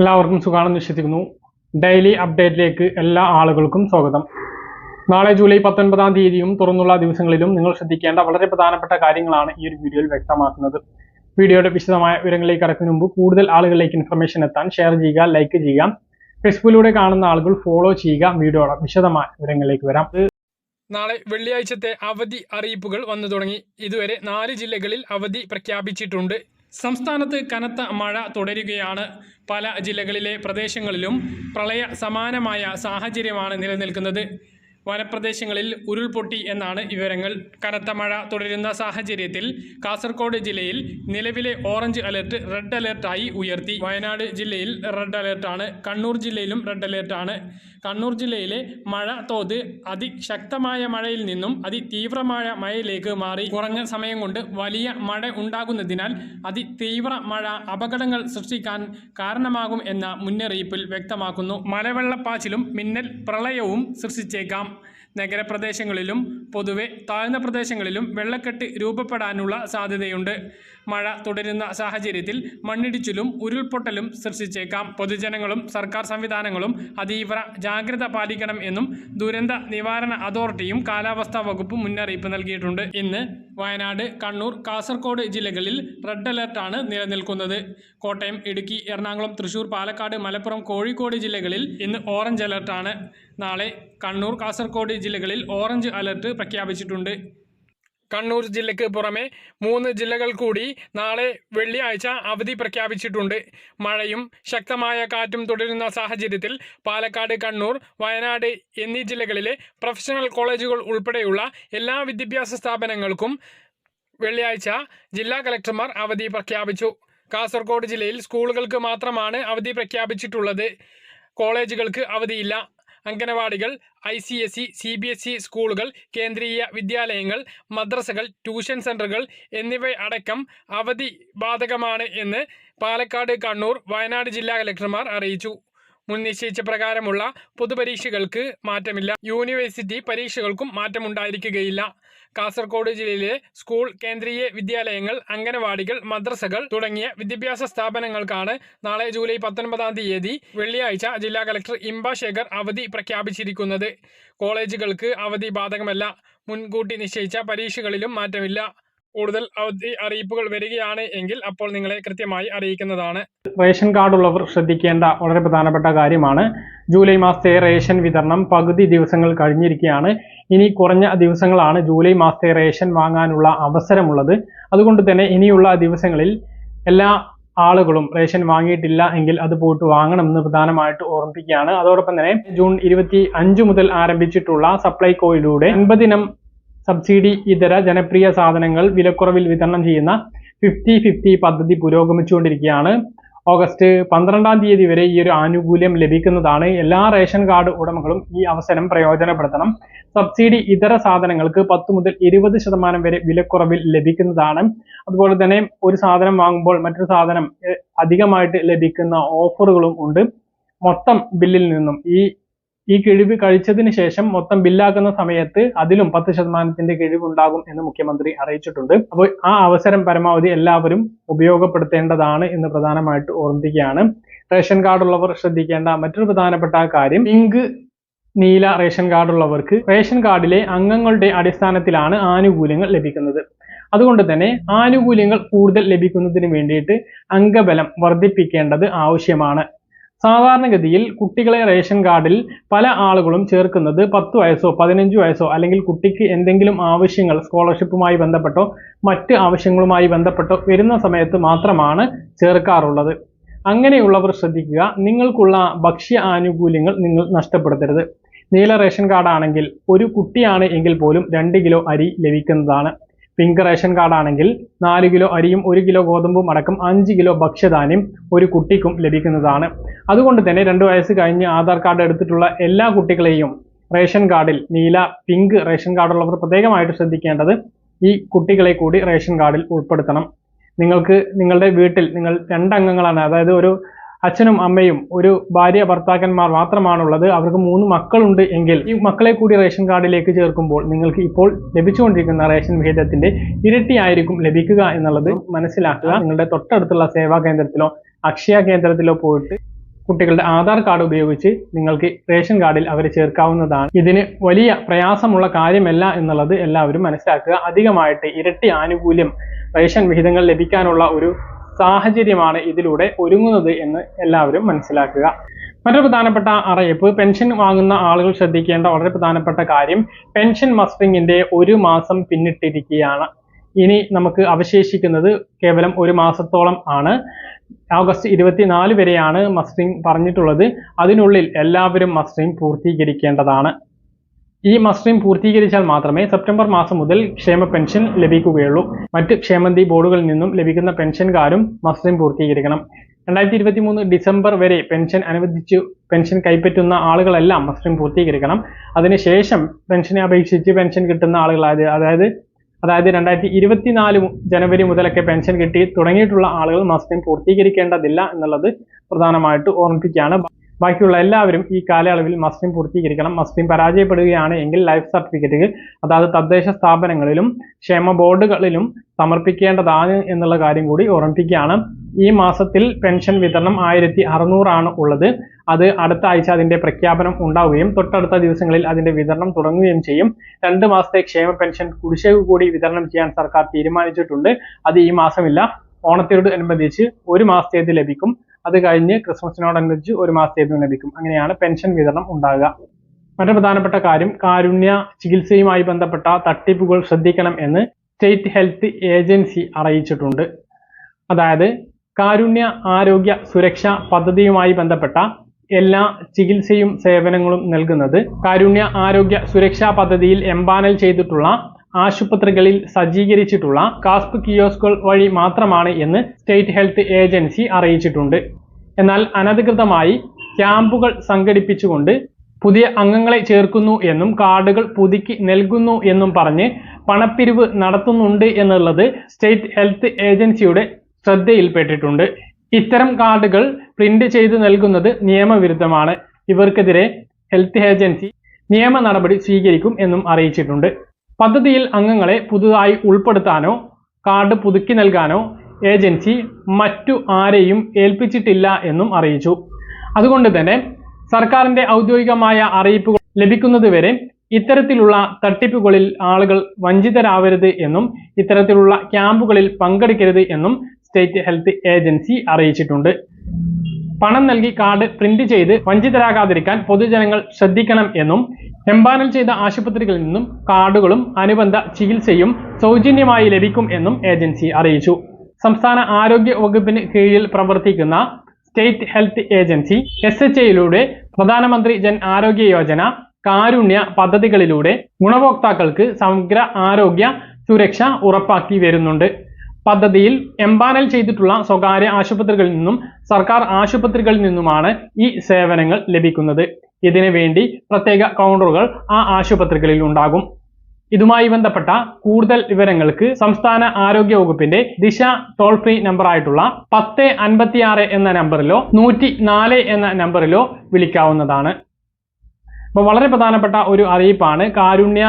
എല്ലാവർക്കും സുഖാണെന്ന് വിശ്വസിക്കുന്നു. ഡെയിലി അപ്ഡേറ്റിലേക്ക് എല്ലാ ആളുകൾക്കും സ്വാഗതം. നാളെ ജൂലൈ പത്തൊൻപതാം തീയതിയും തുറന്നുള്ള ദിവസങ്ങളിലും നിങ്ങൾ ശ്രദ്ധിക്കേണ്ട വളരെ പ്രധാനപ്പെട്ട കാര്യങ്ങളാണ് ഈ ഒരു വീഡിയോയിൽ വ്യക്തമാക്കുന്നത്. വീഡിയോയുടെ വിശദമായ വിവരങ്ങളിലേക്ക് കടക്കുന്നതിന് മുമ്പ് കൂടുതൽ ആളുകളിലേക്ക് ഇൻഫർമേഷൻ എത്താൻ ഷെയർ ചെയ്യുക ലൈക്ക് ചെയ്യുക. ഫേസ്ബുക്കിലൂടെ കാണുന്ന ആളുകൾ ഫോളോ ചെയ്യുക. വീഡിയോയുടെ വിശദമായ വിവരങ്ങളിലേക്ക് വരാം. നാളെ വെള്ളിയാഴ്ചത്തെ അവധി അറിയിപ്പുകൾ വന്നു തുടങ്ങി. ഇതുവരെ നാല് ജില്ലകളിൽ അവധി പ്രഖ്യാപിച്ചിട്ടുണ്ട്. സംസ്ഥാനത്ത് കനത്ത മഴ തുടരുകയാണ്. പല ജില്ലകളിലെ പ്രദേശങ്ങളിലും പ്രളയ സമാനമായ സാഹചര്യമാണ് നിലനിൽക്കുന്നത്. വനപ്രദേശങ്ങളിൽ ഉരുൾപൊട്ടി എന്നാണ് വിവരങ്ങൾ. കനത്ത മഴ തുടരുന്ന സാഹചര്യത്തിൽ കാസർഗോഡ് ജില്ലയിൽ നിലവിലെ ഓറഞ്ച് അലർട്ട് റെഡ് അലർട്ടായി ഉയർത്തി. വയനാട് ജില്ലയിൽ റെഡ് അലർട്ടാണ്. കണ്ണൂർ ജില്ലയിലും റെഡ് അലർട്ടാണ്. കണ്ണൂർ ജില്ലയിലെ മഴ തോത് അതിശക്തമായ മഴയിൽ നിന്നും അതിതീവ്രമായ മഴയിലേക്ക് മാറി. കുറഞ്ഞ സമയം കൊണ്ട് വലിയ മഴ ഉണ്ടാകുന്നതിനാൽ അതിതീവ്ര മഴ അപകടങ്ങൾ സൃഷ്ടിക്കാൻ കാരണമാകും എന്ന മുന്നറിയിപ്പിൽ വ്യക്തമാക്കുന്നു. മലവെള്ളപ്പാച്ചിലും മിന്നൽ പ്രളയവും സൃഷ്ടിച്ചേക്കാം. നഗരപ്രദേശങ്ങളിലും പൊതുവെ താഴ്ന്ന പ്രദേശങ്ങളിലും വെള്ളക്കെട്ട് രൂപപ്പെടാനുള്ള സാധ്യതയുണ്ട്. മഴ തുടരുന്ന സാഹചര്യത്തിൽ മണ്ണിടിച്ചിലും ഉരുൾപൊട്ടലും സൃഷ്ടിച്ചേക്കാം. പൊതുജനങ്ങളും സർക്കാർ സംവിധാനങ്ങളും അതീവ ജാഗ്രത പാലിക്കണം എന്നും ദുരന്ത നിവാരണ അതോറിറ്റിയും കാലാവസ്ഥാ വകുപ്പും മുന്നറിയിപ്പ് നൽകിയിട്ടുണ്ട്. ഇന്ന് വയനാട് കണ്ണൂർ കാസർഗോഡ് ജില്ലകളിൽ റെഡ് അലർട്ടാണ് നിലനിൽക്കുന്നത്. കോട്ടയം ഇടുക്കി എറണാകുളം തൃശൂർ പാലക്കാട് മലപ്പുറം കോഴിക്കോട് ജില്ലകളിൽ ഇന്ന് ഓറഞ്ച് അലർട്ടാണ്. നാളെ കണ്ണൂർ കാസർഗോഡ് ജില്ലകളിൽ ഓറഞ്ച് അലർട്ട് പ്രഖ്യാപിച്ചിട്ടുണ്ട്. കണ്ണൂർ ജില്ലയ്ക്ക് പുറമെ മൂന്ന് ജില്ലകൾ കൂടി നാളെ വെള്ളിയാഴ്ച അവധി പ്രഖ്യാപിച്ചിട്ടുണ്ട്. മഴയും ശക്തമായ കാറ്റും തുടരുന്ന സാഹചര്യത്തിൽ പാലക്കാട് കണ്ണൂർ വയനാട് എന്നീ ജില്ലകളിലെ പ്രൊഫഷണൽ കോളേജുകൾ ഉൾപ്പെടെയുള്ള എല്ലാ വിദ്യാഭ്യാസ സ്ഥാപനങ്ങൾക്കും വെള്ളിയാഴ്ച ജില്ലാ കലക്ടർമാർ അവധി പ്രഖ്യാപിച്ചു. കാസർഗോഡ് ജില്ലയിൽ സ്കൂളുകൾക്ക് മാത്രമാണ് അവധി പ്രഖ്യാപിച്ചിട്ടുള്ളത്. കോളേജുകൾക്ക് അവധിയില്ല. അംഗനവാടികൾ I C S E C B S E സ്കൂളുകൾ കേന്ദ്രീയ വിദ്യാലയങ്ങൾ മദ്രസകൾ ട്യൂഷൻ സെന്ററുകൾ എന്നിവ അടക്കം അവധി ബാധകമാണ് എന്ന് പാലക്കാട് കണ്ണൂർ വയനാട് ജില്ലാ കലക്ടർമാർ അറിയിച്ചു. മുൻ നിശ്ചയിച്ച പ്രകാരമുള്ള പൊതുപരീക്ഷകൾക്ക് മാറ്റമില്ല. യൂണിവേഴ്സിറ്റി പരീക്ഷകൾക്കും മാറ്റമുണ്ടായിരിക്കുകയില്ല. കാസർഗോഡ് ജില്ലയിലെ സ്കൂൾ കേന്ദ്രീയ വിദ്യാലയങ്ങൾ അംഗനവാടികൾ മദ്രസകൾ തുടങ്ങിയ വിദ്യാഭ്യാസ സ്ഥാപനങ്ങൾക്കാണ് നാളെ ജൂലൈ പത്തൊൻപതാം തീയതി വെള്ളിയാഴ്ച ജില്ലാ കലക്ടർ ഇംബ ശേഖർ അവധി പ്രഖ്യാപിച്ചിരിക്കുന്നത്. കോളേജുകൾക്ക് അവധി ബാധകമല്ല. മുൻകൂട്ടി നിശ്ചയിച്ച പരീക്ഷകളിലും മാറ്റമില്ല. കൂടുതൽ അവധി അറിയിപ്പുകൾ വരികയാണ് എങ്കിൽ അപ്പോൾ നിങ്ങളെ കൃത്യമായി അറിയിക്കുന്നതാണ്. റേഷൻ കാർഡ് ഉള്ളവർ ശ്രദ്ധിക്കേണ്ട വളരെ പ്രധാനപ്പെട്ട കാര്യമാണ്. ജൂലൈ മാസത്തെ റേഷൻ വിതരണം പകുതി ദിവസങ്ങൾ കഴിഞ്ഞിരിക്കുകയാണ്. ഇനി കുറഞ്ഞ ദിവസങ്ങളാണ് ജൂലൈ മാസത്തെ റേഷൻ വാങ്ങാനുള്ള അവസരമുള്ളത്. അതുകൊണ്ട് തന്നെ ഇനിയുള്ള ദിവസങ്ങളിൽ എല്ലാ ആളുകളും റേഷൻ വാങ്ങിയിട്ടില്ല എങ്കിൽ അത് പോയിട്ട് വാങ്ങണം എന്ന് പ്രധാനമായിട്ട് ഓർമ്മിപ്പിക്കുകയാണ്. അതോടൊപ്പം തന്നെ ജൂൺ ഇരുപത്തി അഞ്ച് മുതൽ ആരംഭിച്ചിട്ടുള്ള സപ്ലൈകോയിലൂടെ അൻപതിനം സബ്സിഡി ഇതര ജനപ്രിയ സാധനങ്ങൾ വിലക്കുറവിൽ വിതരണം ചെയ്യുന്ന ഫിഫ്റ്റി ഫിഫ്റ്റി പദ്ധതി പുരോഗമിച്ചുകൊണ്ടിരിക്കുകയാണ്. ഓഗസ്റ്റ് പന്ത്രണ്ടാം തീയതി വരെ ഈ ഒരു ആനുകൂല്യം ലഭിക്കുന്നതാണ്. എല്ലാ റേഷൻ കാർഡ് ഉടമകളും ഈ അവസരം പ്രയോജനപ്പെടുത്തണം. സബ്സിഡി ഇതര സാധനങ്ങൾക്ക് പത്ത് മുതൽ ഇരുപത് ശതമാനം വരെ വിലക്കുറവിൽ ലഭിക്കുന്നതാണ്. അതുപോലെ തന്നെ ഒരു സാധനം വാങ്ങുമ്പോൾ മറ്റൊരു സാധനം അധികമായിട്ട് ലഭിക്കുന്ന ഓഫറുകളും ഉണ്ട്. മൊത്തം ബില്ലിൽ നിന്നും ഈ ഈ കിഴിവ് കഴിച്ചതിന് ശേഷം മൊത്തം ബില്ലാക്കുന്ന സമയത്ത് അതിലും പത്ത് ശതമാനത്തിന്റെ കിഴിവ് ഉണ്ടാകും എന്ന് മുഖ്യമന്ത്രി അറിയിച്ചിട്ടുണ്ട്. അപ്പോൾ ആ അവസരം പരമാവധി എല്ലാവരും ഉപയോഗപ്പെടുത്തേണ്ടതാണ് എന്ന് പ്രധാനമായിട്ട് ഓർമ്മിപ്പിക്കുകയാണ്. റേഷൻ കാർഡ് ഉള്ളവർ ശ്രദ്ധിക്കേണ്ട മറ്റൊരു പ്രധാനപ്പെട്ട കാര്യം പിങ്ക് നീല റേഷൻ കാർഡ് ഉള്ളവർക്ക് റേഷൻ കാർഡിലെ അംഗങ്ങളുടെ അടിസ്ഥാനത്തിലാണ് ആനുകൂല്യങ്ങൾ ലഭിക്കുന്നത്. അതുകൊണ്ട് തന്നെ ആനുകൂല്യങ്ങൾ കൂടുതൽ ലഭിക്കുന്നതിന് വേണ്ടിയിട്ട് അംഗബലം വർദ്ധിപ്പിക്കേണ്ടത് ആവശ്യമാണ്. സാധാരണഗതിയിൽ കുട്ടികളെ റേഷൻ കാർഡിൽ പല ആളുകളും ചേർക്കുന്നത് പത്ത് വയസ്സോ പതിനഞ്ച് വയസ്സോ അല്ലെങ്കിൽ കുട്ടിക്ക് എന്തെങ്കിലും ആവശ്യങ്ങൾ സ്കോളർഷിപ്പുമായി ബന്ധപ്പെട്ടോ മറ്റ് ആവശ്യങ്ങളുമായി ബന്ധപ്പെട്ടോ വരുന്ന സമയത്ത് മാത്രമാണ് ചേർക്കാറുള്ളത്. അങ്ങനെയുള്ളവർ ശ്രദ്ധിക്കുക നിങ്ങൾക്കുള്ള ഭക്ഷ്യ ആനുകൂല്യങ്ങൾ നിങ്ങൾ നഷ്ടപ്പെടുത്തരുത്. നീല റേഷൻ കാർഡാണെങ്കിൽ ഒരു കുട്ടിയാണ് എങ്കിൽ പോലും രണ്ട് കിലോ അരി ലഭിക്കുന്നതാണ്. പിങ്ക് റേഷൻ കാർഡാണെങ്കിൽ നാല് കിലോ അരിയും ഒരു കിലോ ഗോതമ്പും അടക്കം അഞ്ച് കിലോ ഭക്ഷ്യധാന്യം ഒരു കുട്ടിക്കും ലഭിക്കുന്നതാണ്. അതുകൊണ്ട് തന്നെ രണ്ട് വയസ്സ് കഴിഞ്ഞ് ആധാർ കാർഡ് എടുത്തിട്ടുള്ള എല്ലാ കുട്ടികളെയും റേഷൻ കാർഡിൽ നീല പിങ്ക് റേഷൻ കാർഡുള്ളവർ പ്രത്യേകമായിട്ട് ശ്രദ്ധിക്കേണ്ടത് ഈ കുട്ടികളെ കൂടി റേഷൻ കാർഡിൽ ഉൾപ്പെടുത്തണം. നിങ്ങൾക്ക് നിങ്ങളുടെ വീട്ടിൽ നിങ്ങൾ രണ്ടംഗങ്ങളാണ് അതായത് ഒരു അച്ഛനും അമ്മയും ഒരു ഭാര്യ ഭർത്താക്കന്മാർ മാത്രമാണുള്ളത്. അവർക്ക് മൂന്ന് മക്കളുണ്ട് എങ്കിൽ ഈ മക്കളെ കൂടി റേഷൻ കാർഡിലേക്ക് ചേർക്കുമ്പോൾ നിങ്ങൾക്ക് ഇപ്പോൾ ലഭിച്ചുകൊണ്ടിരിക്കുന്ന റേഷൻ വിഹിതത്തിന്റെ ഇരട്ടിയായിരിക്കും ലഭിക്കുക എന്നുള്ളത് മനസ്സിലാക്കുക. നിങ്ങളുടെ തൊട്ടടുത്തുള്ള സേവാ കേന്ദ്രത്തിലോ അക്ഷയ കേന്ദ്രത്തിലോ പോയിട്ട് കുട്ടികളുടെ ആധാർ കാർഡ് ഉപയോഗിച്ച് നിങ്ങൾക്ക് റേഷൻ കാർഡിൽ അവരെ ചേർക്കാവുന്നതാണ്. ഇതിന് വലിയ പ്രയാസമുള്ള കാര്യമല്ല എന്നുള്ളത് എല്ലാവരും മനസ്സിലാക്കുക. അധികമായിട്ട് ഇരട്ടി ആനുകൂല്യം റേഷൻ വിഹിതങ്ങൾ ലഭിക്കാനുള്ള ഒരു സാഹചര്യമാണ് ഇതിലൂടെ ഒരുങ്ങുന്നത് എന്ന് എല്ലാവരും മനസ്സിലാക്കുക. മറ്റൊരു പ്രധാനപ്പെട്ട അറിയിപ്പ് പെൻഷൻ വാങ്ങുന്ന ആളുകൾ ശ്രദ്ധിക്കേണ്ട വളരെ പ്രധാനപ്പെട്ട കാര്യം പെൻഷൻ മസ്റ്ററിങ്ങിന്റെ ഒരു മാസം പിന്നിട്ടിരിക്കുകയാണ്. ഇനി നമുക്ക് അവശേഷിക്കുന്നത് കേവലം ഒരു മാസത്തോളം ആണ്. ഓഗസ്റ്റ് ഇരുപത്തിനാല് വരെയാണ് മസ്റ്ററിംഗ് പറഞ്ഞിട്ടുള്ളത്. അതിനുള്ളിൽ എല്ലാവരും മസ്റ്ററിംഗ് പൂർത്തീകരിക്കേണ്ടതാണ്. ഈ മസ്റ്ററിംഗ് പൂർത്തീകരിച്ചാൽ മാത്രമേ സെപ്റ്റംബർ മാസം മുതൽ ക്ഷേമ പെൻഷൻ ലഭിക്കുകയുള്ളൂ. മറ്റ് ക്ഷേമന്തി ബോർഡുകളിൽ നിന്നും ലഭിക്കുന്ന പെൻഷൻകാരും മസ്റ്ററിംഗ് പൂർത്തീകരിക്കണം. രണ്ടായിരത്തി ഇരുപത്തി മൂന്ന് ഡിസംബർ വരെ പെൻഷൻ അനുവദിച്ചു പെൻഷൻ കൈപ്പറ്റുന്ന ആളുകളെല്ലാം മസ്റ്ററിംഗ് പൂർത്തീകരിക്കണം. അതിനുശേഷം പെൻഷനെ അപേക്ഷിച്ച് പെൻഷൻ കിട്ടുന്ന ആളുകൾ അതായത് അതായത് രണ്ടായിരത്തി ഇരുപത്തിനാല് ജനുവരി മുതലൊക്കെ പെൻഷൻ കിട്ടി തുടങ്ങിയിട്ടുള്ള ആളുകൾ മസ്റ്ററിംഗ് പൂർത്തീകരിക്കേണ്ടതില്ല എന്നുള്ളത് പ്രധാനമായിട്ട് ഓർമ്മിപ്പിക്കുകയാണ്. ബാക്കിയുള്ള എല്ലാവരും ഈ കാലയളവിൽ മസ്റ്റിംഗ് പൂർത്തീകരിക്കണം മസ്റ്റിംഗ് പരാജയപ്പെടുകയാണ് എങ്കിൽ ലൈഫ് സർട്ടിഫിക്കറ്റുകൾ അതായത് തദ്ദേശ സ്ഥാപനങ്ങളിലും ക്ഷേമ ബോർഡുകളിലും സമർപ്പിക്കേണ്ടതാണ് എന്നുള്ള കാര്യം കൂടി ഓർമ്മിപ്പിക്കുകയാണ്. ഈ മാസത്തിൽ പെൻഷൻ വിതരണം ആയിരത്തി അറുന്നൂറാണ് ഉള്ളത്. അത് അടുത്ത ആഴ്ച അതിന്റെ പ്രഖ്യാപനം ഉണ്ടാവുകയും തൊട്ടടുത്ത ദിവസങ്ങളിൽ അതിന്റെ വിതരണം തുടങ്ങുകയും ചെയ്യും. രണ്ട് മാസത്തെ ക്ഷേമ പെൻഷൻ കുടിശ്ശിക കൂടി വിതരണം ചെയ്യാൻ സർക്കാർ തീരുമാനിച്ചിട്ടുണ്ട്. അത് ഈ മാസമില്ല. ഓണത്തോട് അനുബന്ധിച്ച് ഒരു മാസത്തേത് ലഭിക്കും. അത് കഴിഞ്ഞ് ക്രിസ്മസിനോടനുബന്ധിച്ച് ഒരു മാസത്തേതും ലഭിക്കും. അങ്ങനെയാണ് പെൻഷൻ വിതരണം ഉണ്ടാകുക. മറ്റു പ്രധാനപ്പെട്ട കാര്യം കാരുണ്യ ചികിത്സയുമായി ബന്ധപ്പെട്ട തട്ടിപ്പുകൾ ശ്രദ്ധിക്കണം എന്ന് സ്റ്റേറ്റ് ഹെൽത്ത് ഏജൻസി അറിയിച്ചിട്ടുണ്ട്. അതായത് കാരുണ്യ ആരോഗ്യ സുരക്ഷാ പദ്ധതിയുമായി ബന്ധപ്പെട്ട എല്ലാ ചികിത്സയും സേവനങ്ങളും നൽകുന്നത് കാരുണ്യ ആരോഗ്യ സുരക്ഷാ പദ്ധതിയിൽ എംപാനൽ ചെയ്തിട്ടുള്ള ആശുപത്രികളിൽ സജ്ജീകരിച്ചിട്ടുള്ള കാസ്പ് കിയോസ്കുകൾ വഴി മാത്രമാണ് എന്ന് സ്റ്റേറ്റ് ഹെൽത്ത് ഏജൻസി അറിയിച്ചിട്ടുണ്ട്. എന്നാൽ അനധികൃതമായി ക്യാമ്പുകൾ സംഘടിപ്പിച്ചുകൊണ്ട് പുതിയ അംഗങ്ങളെ ചേർക്കുന്നു എന്നും കാർഡുകൾ പുതുക്കി നൽകുന്നു എന്നും പറഞ്ഞ് പണപ്പിരിവ് നടത്തുന്നുണ്ട് എന്നുള്ളത് സ്റ്റേറ്റ് ഹെൽത്ത് ഏജൻസിയുടെ ശ്രദ്ധയിൽപ്പെട്ടിട്ടുണ്ട്. ഇത്തരം കാർഡുകൾ പ്രിന്റ് ചെയ്ത് നൽകുന്നത് നിയമവിരുദ്ധമാണ്. ഇവർക്കെതിരെ ഹെൽത്ത് ഏജൻസി നിയമ നടപടി സ്വീകരിക്കും എന്നും അറിയിച്ചിട്ടുണ്ട്. പദ്ധതിയിൽ അംഗങ്ങളെ പുതുതായി ഉൾപ്പെടുത്താനോ കാർഡ് പുതുക്കി നൽകാനോ ഏജൻസി മറ്റു ആരെയും ഏൽപ്പിച്ചിട്ടില്ല എന്നും അറിയിച്ചു. അതുകൊണ്ട് തന്നെ സർക്കാരിന്റെ ഔദ്യോഗികമായ അറിയിപ്പുകൾ ലഭിക്കുന്നതുവരെ ഇത്തരത്തിലുള്ള തട്ടിപ്പുകളിൽ ആളുകൾ വഞ്ചിതരാവരുത് എന്നും ഇത്തരത്തിലുള്ള ക്യാമ്പുകളിൽ പങ്കെടുക്കരുത് എന്നും സ്റ്റേറ്റ് ഹെൽത്ത് ഏജൻസി അറിയിച്ചിട്ടുണ്ട്. പണം നൽകി കാർഡ് പ്രിന്റ് ചെയ്ത് വഞ്ചിതരാകാതിരിക്കാൻ പൊതുജനങ്ങൾ ശ്രദ്ധിക്കണം എന്നും എംപാനൽ ചെയ്ത ആശുപത്രികളിൽ നിന്നും കാർഡുകളും അനുബന്ധ ചികിത്സയും സൗജന്യമായി ലഭിക്കും എന്നും ഏജൻസി അറിയിച്ചു. സംസ്ഥാന ആരോഗ്യ വകുപ്പിന് കീഴിൽ പ്രവർത്തിക്കുന്ന state health agency S H എയിലൂടെ പ്രധാനമന്ത്രി ജൻ ആരോഗ്യ യോജന കാരുണ്യ പദ്ധതികളിലൂടെ ഗുണഭോക്താക്കൾക്ക് സമഗ്ര ആരോഗ്യ സുരക്ഷ ഉറപ്പാക്കി വരുന്നുണ്ട്. പദ്ധതിയിൽ എംപാനൽ ചെയ്തിട്ടുള്ള സ്വകാര്യ ആശുപത്രികളിൽ നിന്നും സർക്കാർ ആശുപത്രികളിൽ നിന്നുമാണ് ഈ സേവനങ്ങൾ ലഭിക്കുന്നത്. ഇതിനു വേണ്ടി പ്രത്യേക കൗണ്ടറുകൾ ആ ആശുപത്രികളിൽ ഉണ്ടാകും. ഇതുമായി ബന്ധപ്പെട്ട കൂടുതൽ വിവരങ്ങൾക്ക് സംസ്ഥാന ആരോഗ്യ വകുപ്പിന്റെ ദിശ ടോൾ ഫ്രീ നമ്പർ ആയിട്ടുള്ള പത്ത് അൻപത്തിയാറ് എന്ന നമ്പറിലോ നൂറ്റി നാല് എന്ന നമ്പറിലോ വിളിക്കാവുന്നതാണ്. അപ്പോൾ വളരെ പ്രധാനപ്പെട്ട ഒരു അറിയിപ്പാണ് കാരുണ്യ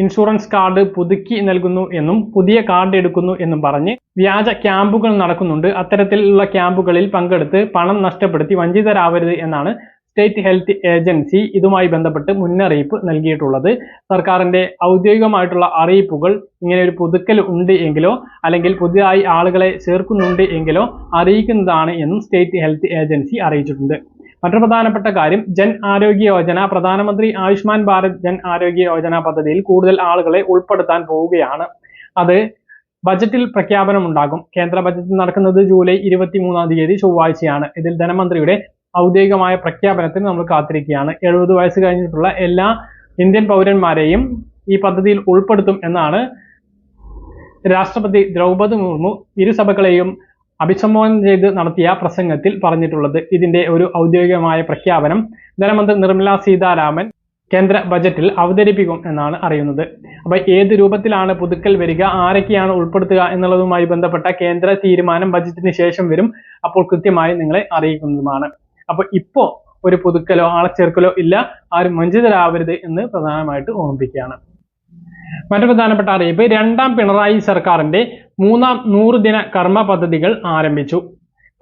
ഇൻഷുറൻസ് കാർഡ് പുതുക്കി നൽകുന്നു എന്നും പുതിയ കാർഡ് എടുക്കുന്നു എന്നും പറഞ്ഞ് വ്യാജ ക്യാമ്പുകൾ നടക്കുന്നുണ്ട്. അത്തരത്തിലുള്ള ക്യാമ്പുകളിൽ പങ്കെടുത്ത് പണം നഷ്ടപ്പെടുത്തി വഞ്ചിതരാവരുത് എന്നാണ് സ്റ്റേറ്റ് ഹെൽത്ത് ഏജൻസി ഇതുമായി ബന്ധപ്പെട്ട് മുന്നറിയിപ്പ് നൽകിയിട്ടുള്ളത്. സർക്കാരിന്റെ ഔദ്യോഗികമായിട്ടുള്ള അറിയിപ്പുകൾ ഇങ്ങനെ ഒരു പുതുക്കൽ ഉണ്ട് എങ്കിലോ അല്ലെങ്കിൽ പുതിയതായി ആളുകളെ ചേർക്കുന്നുണ്ട് എങ്കിലോ അറിയിക്കുന്നതാണ് എന്നും സ്റ്റേറ്റ് ഹെൽത്ത് ഏജൻസി അറിയിച്ചിട്ടുണ്ട്. മറ്റൊരു പ്രധാനപ്പെട്ട കാര്യം ജൻ ആരോഗ്യ യോജന പ്രധാനമന്ത്രി ആയുഷ്മാൻ ഭാരത് ജൻ ആരോഗ്യ യോജന പദ്ധതിയിൽ കൂടുതൽ ആളുകളെ ഉൾപ്പെടുത്താൻ പോവുകയാണ്. അത് ബജറ്റിൽ പ്രഖ്യാപനം ഉണ്ടാകും കേന്ദ്ര ബജറ്റ് നടക്കുന്നത് ജൂലൈ ഇരുപത്തി മൂന്നാം തീയതി ചൊവ്വാഴ്ചയാണ്. ഇതിൽ ധനമന്ത്രിയുടെ ഔദ്യോഗികമായ പ്രഖ്യാപനത്തിന് നമ്മൾ കാത്തിരിക്കുകയാണ്. എഴുപത് വയസ്സ് കഴിഞ്ഞിട്ടുള്ള എല്ലാ ഇന്ത്യൻ പൗരന്മാരെയും ഈ പദ്ധതിയിൽ ഉൾപ്പെടുത്തും എന്നാണ് രാഷ്ട്രപതി ദ്രൗപദി മുർമു ഇരുസഭകളെയും അഭിസംബോധന ചെയ്ത് നടത്തിയ പ്രസംഗത്തിൽ പറഞ്ഞിട്ടുള്ളത് ഇതിന്റെ ഒരു ഔദ്യോഗികമായ പ്രഖ്യാപനം ധനമന്ത്രി നിർമ്മല സീതാരാമൻ കേന്ദ്ര ബജറ്റിൽ അവതരിപ്പിക്കും എന്നാണ് അറിയുന്നത്. അപ്പൊ ഏത് രൂപത്തിലാണ് പുതുക്കൽ വരിക ആരൊക്കെയാണ് ഉൾപ്പെടുത്തുക എന്നുള്ളതുമായി ബന്ധപ്പെട്ട കേന്ദ്ര തീരുമാനം ബജറ്റിന് ശേഷം വരും. അപ്പോൾ കൃത്യമായി നിങ്ങളെ അറിയിക്കുന്നതുമാണ്. അപ്പൊ ഇപ്പോ ഒരു പുതുക്കലോ ആളച്ചേർക്കലോ ഇല്ല ആരും വഞ്ചിതരാവരുത് എന്ന് പ്രധാനമായിട്ട് ഓർമ്മിപ്പിക്കുകയാണ്. മറ്റു പ്രധാനപ്പെട്ട അറിയിപ്പ് രണ്ടാം പിണറായി സർക്കാരിന്റെ മൂന്നാം നൂറ് ദിന കർമ്മ പദ്ധതികൾ ആരംഭിച്ചു.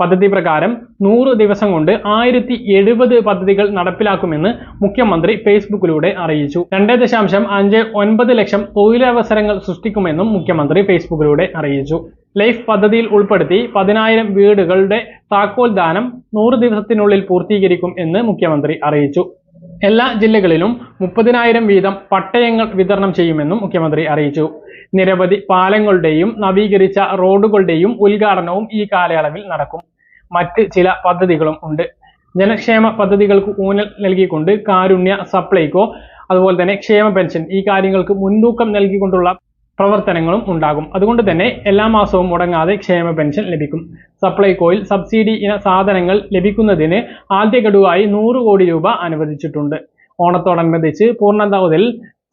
പദ്ധതി പ്രകാരം നൂറ് ദിവസം കൊണ്ട് ആയിരത്തി എഴുപത് പദ്ധതികൾ നടപ്പിലാക്കുമെന്ന് മുഖ്യമന്ത്രി ഫേസ്ബുക്കിലൂടെ അറിയിച്ചു. രണ്ട് ദശാംശം അഞ്ച് ഒൻപത് ലക്ഷം തൊഴിലവസരങ്ങൾ സൃഷ്ടിക്കുമെന്നും മുഖ്യമന്ത്രി ഫേസ്ബുക്കിലൂടെ അറിയിച്ചു. ലൈഫ് പദ്ധതിയിൽ ഉൾപ്പെടുത്തി പതിനായിരം വീടുകളുടെ താക്കോൽ ദാനം നൂറ് ദിവസത്തിനുള്ളിൽ പൂർത്തീകരിക്കും എന്ന് മുഖ്യമന്ത്രി അറിയിച്ചു. എല്ലാ ജില്ലകളിലും മുപ്പതിനായിരം വീതം പട്ടയങ്ങൾ വിതരണം ചെയ്യുമെന്നും മുഖ്യമന്ത്രി അറിയിച്ചു. നിരവധി പാലങ്ങളുടെയും നവീകരിച്ച റോഡുകളുടെയും ഉദ്ഘാടനവും ഈ കാലയളവിൽ നടക്കും. മറ്റ് ചില പദ്ധതികളും ഉണ്ട്. ജനക്ഷേമ പദ്ധതികൾക്ക് ഊന്നൽ നൽകിക്കൊണ്ട് കാരുണ്യ സപ്ലൈകോ അതുപോലെ തന്നെ ക്ഷേമ പെൻഷൻ ഈ കാര്യങ്ങൾക്ക് മുൻതൂക്കം നൽകിക്കൊണ്ടുള്ള പ്രവർത്തനങ്ങളും ഉണ്ടാകും. അതുകൊണ്ട് തന്നെ എല്ലാ മാസവും മുടങ്ങാതെ ക്ഷേമ പെൻഷൻ ലഭിക്കും. സപ്ലൈകോയിൽ സബ്സിഡി ഇന സാധനങ്ങൾ ലഭിക്കുന്നതിന് ആദ്യ ഗഡുവായി നൂറ് കോടി രൂപ അനുവദിച്ചിട്ടുണ്ട്. ഓണത്തോടനുബന്ധിച്ച് പൂർണതോതിൽ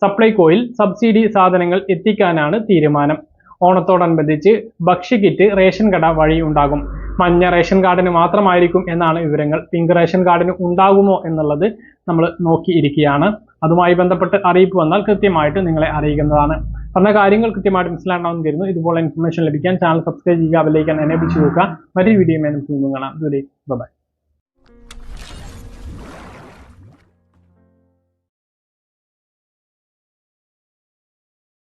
സപ്ലൈകോയിൽ സബ്സിഡി സാധനങ്ങൾ എത്തിക്കാനാണ് തീരുമാനം. ഓണത്തോടനുബന്ധിച്ച് ഭക്ഷ്യക്കിറ്റ് റേഷൻ കട വഴി ഉണ്ടാകും. മഞ്ഞ റേഷൻ കാർഡിന് മാത്രമായിരിക്കും എന്നാണ് വിവരങ്ങൾ. പിങ്ക് റേഷൻ കാർഡിന് ഉണ്ടാകുമോ എന്നുള്ളത് നമ്മൾ നോക്കിയിരിക്കുകയാണ്. അതുമായി ബന്ധപ്പെട്ട് അറിയിപ്പ് വന്നാൽ കൃത്യമായിട്ട് നിങ്ങളെ അറിയിക്കുന്നതാണ്. പറഞ്ഞ കാര്യങ്ങൾ കൃത്യമായിട്ട് മനസ്സിലാക്കണമെന്ന് കരുതുന്നു. ഇതുപോലെ ഇൻഫർമേഷൻ ലഭിക്കാൻ ചാനൽ സബ്സ്ക്രൈബ് ചെയ്യുക ബെല്ലൈക്കൻ എനേബിൾ ചെയ്യുക. മറ്റൊരു വീഡിയോ നമുക്ക് കാണാം. ബൈ